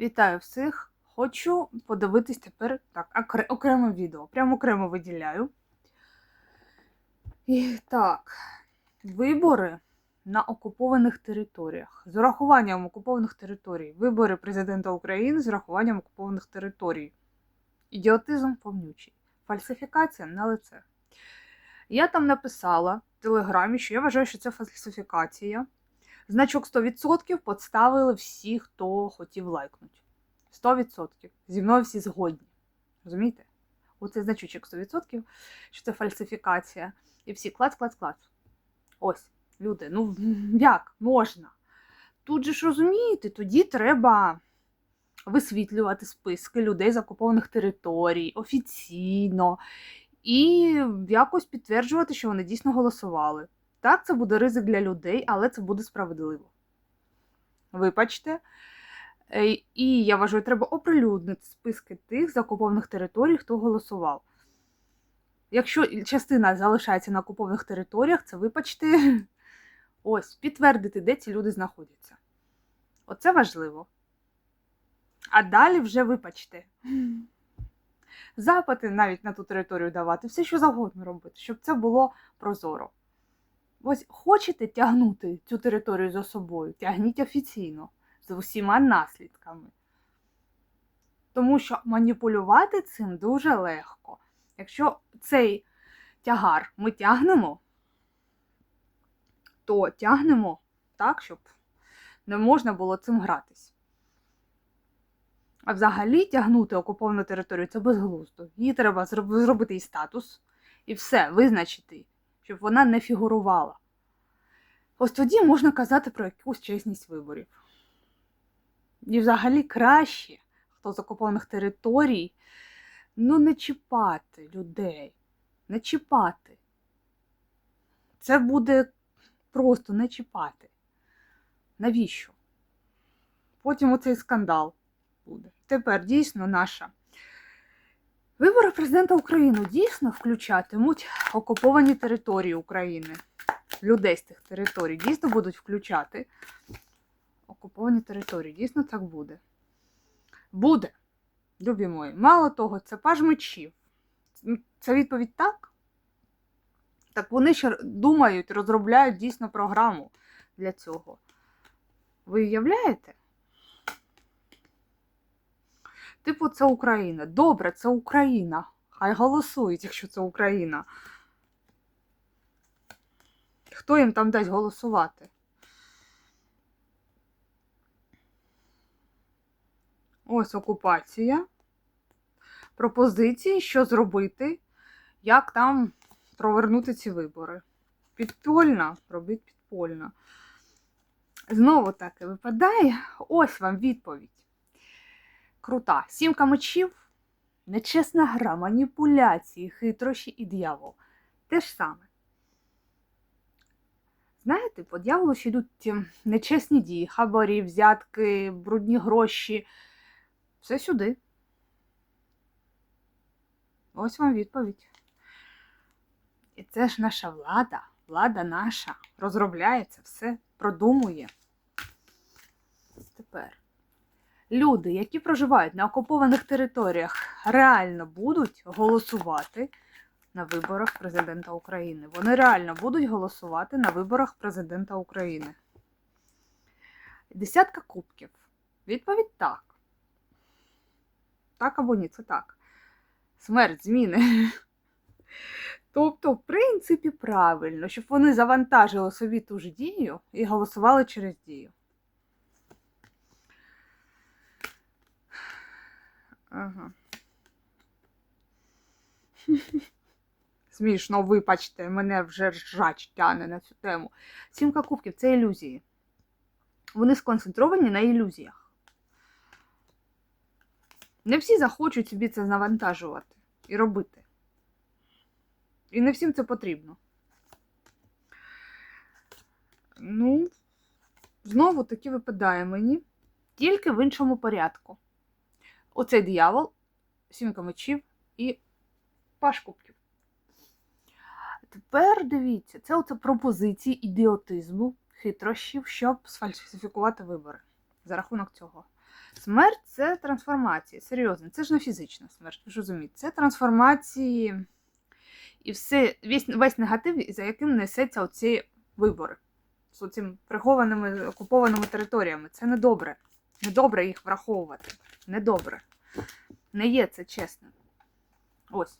Вітаю всіх! Хочу подивитись тепер так, окре- окреме відео. Прямо окремо виділяю. І так, вибори на окупованих територіях. З урахуванням окупованих територій. Вибори президента України з урахуванням окупованих територій. Ідіотизм повнючий. Фальсифікація на лице. Я там написала в телеграмі, що я вважаю, що це фальсифікація. Значок 100% поставили всі, хто хотів лайкнути. 100%. Зі мною всі згодні. Розумієте? Оце значочок 100%, що це фальсифікація. І всі клац, клац, клац. Ось, люди, ну як можна? Тут же ж розумієте, тоді треба висвітлювати списки людей з окупованих територій офіційно і якось підтверджувати, що вони дійсно голосували. Так, це буде ризик для людей, але це буде справедливо. Вибачте. Е, І я вважаю, треба оприлюднити списки тих з окупованих територій, хто голосував. Якщо частина залишається на окупованих територіях, це вибачте, ось, підтвердити, де ці люди знаходяться. Оце важливо. А далі вже вибачте. Запити навіть на ту територію давати, все що завгодно робити, щоб це було прозоро. Ось хочете тягнути цю територію за собою, тягніть офіційно, з усіма наслідками. Тому що маніпулювати цим дуже легко. Якщо цей тягар ми тягнемо, то тягнемо так, щоб не можна було цим гратись. А взагалі тягнути окуповану територію це безглуздо. Її треба зробити і статус, і все, визначити, щоб вона не фігурувала. Ось тоді можна казати про якусь чесність виборів. І взагалі краще, хто з окупованих територій, ну не чіпати людей, не чіпати. Це буде просто не чіпати. Навіщо? Потім оцей скандал буде. Тепер дійсно наша. Вибори президента України дійсно включатимуть окуповані території України. Людей з тих територій дійсно будуть включати окуповані території. Дійсно так буде. Буде, любі мої. Мало того, це паж мечів. Це відповідь так? Так вони ще думають, розробляють дійсно програму для цього. Ви уявляєте? Типу, це Україна. Добре, це Україна. Хай голосують, якщо це Україна. Хто їм там дасть голосувати? Ось окупація. Пропозиції, що зробити, як там провернути ці вибори. Підпольно, робіть підпольно. Знову таки випадає. Ось вам відповідь. Крута. Сімка мечів, нечесна гра, маніпуляції, хитрощі і дьявол. Те ж саме. Знаєте, по дьяволу ще йдуть нечесні дії, хабарі, взятки, брудні гроші. Все сюди. Ось вам відповідь. І це ж наша влада, влада наша розробляє це все, продумує. Тепер. Люди, які проживають на окупованих територіях, реально будуть голосувати на виборах президента України. Вони реально будуть голосувати на виборах президента України. Десятка кубків. Відповідь так. Так або ні, це так. Смерть зміни. Тобто, в принципі, правильно, щоб вони завантажили собі ту ж дію і голосували через дію. Ага. Смішно, вибачте, мене вже ржач тяне на цю тему. Сімка кубків це ілюзії. Вони сконцентровані на ілюзіях. Не всі захочуть собі це навантажувати і робити. І не всім це потрібно. Ну, знову таки випадає мені, тільки в іншому порядку. Оцей диявол, сімка мечів і паш кубків. Тепер дивіться, це оце пропозиції ідіотизму, хитрощів, щоб сфальсифікувати вибори. за рахунок цього. Смерть це трансформації. Серйозно, це ж не фізична смерть, ви ж розумієте. Це трансформації і все, весь, весь негатив, за яким несеться оці вибори з цими прихованими окупованими територіями. Це недобре. Недобре їх враховувати. Недобре. Не є це чесно. Ось.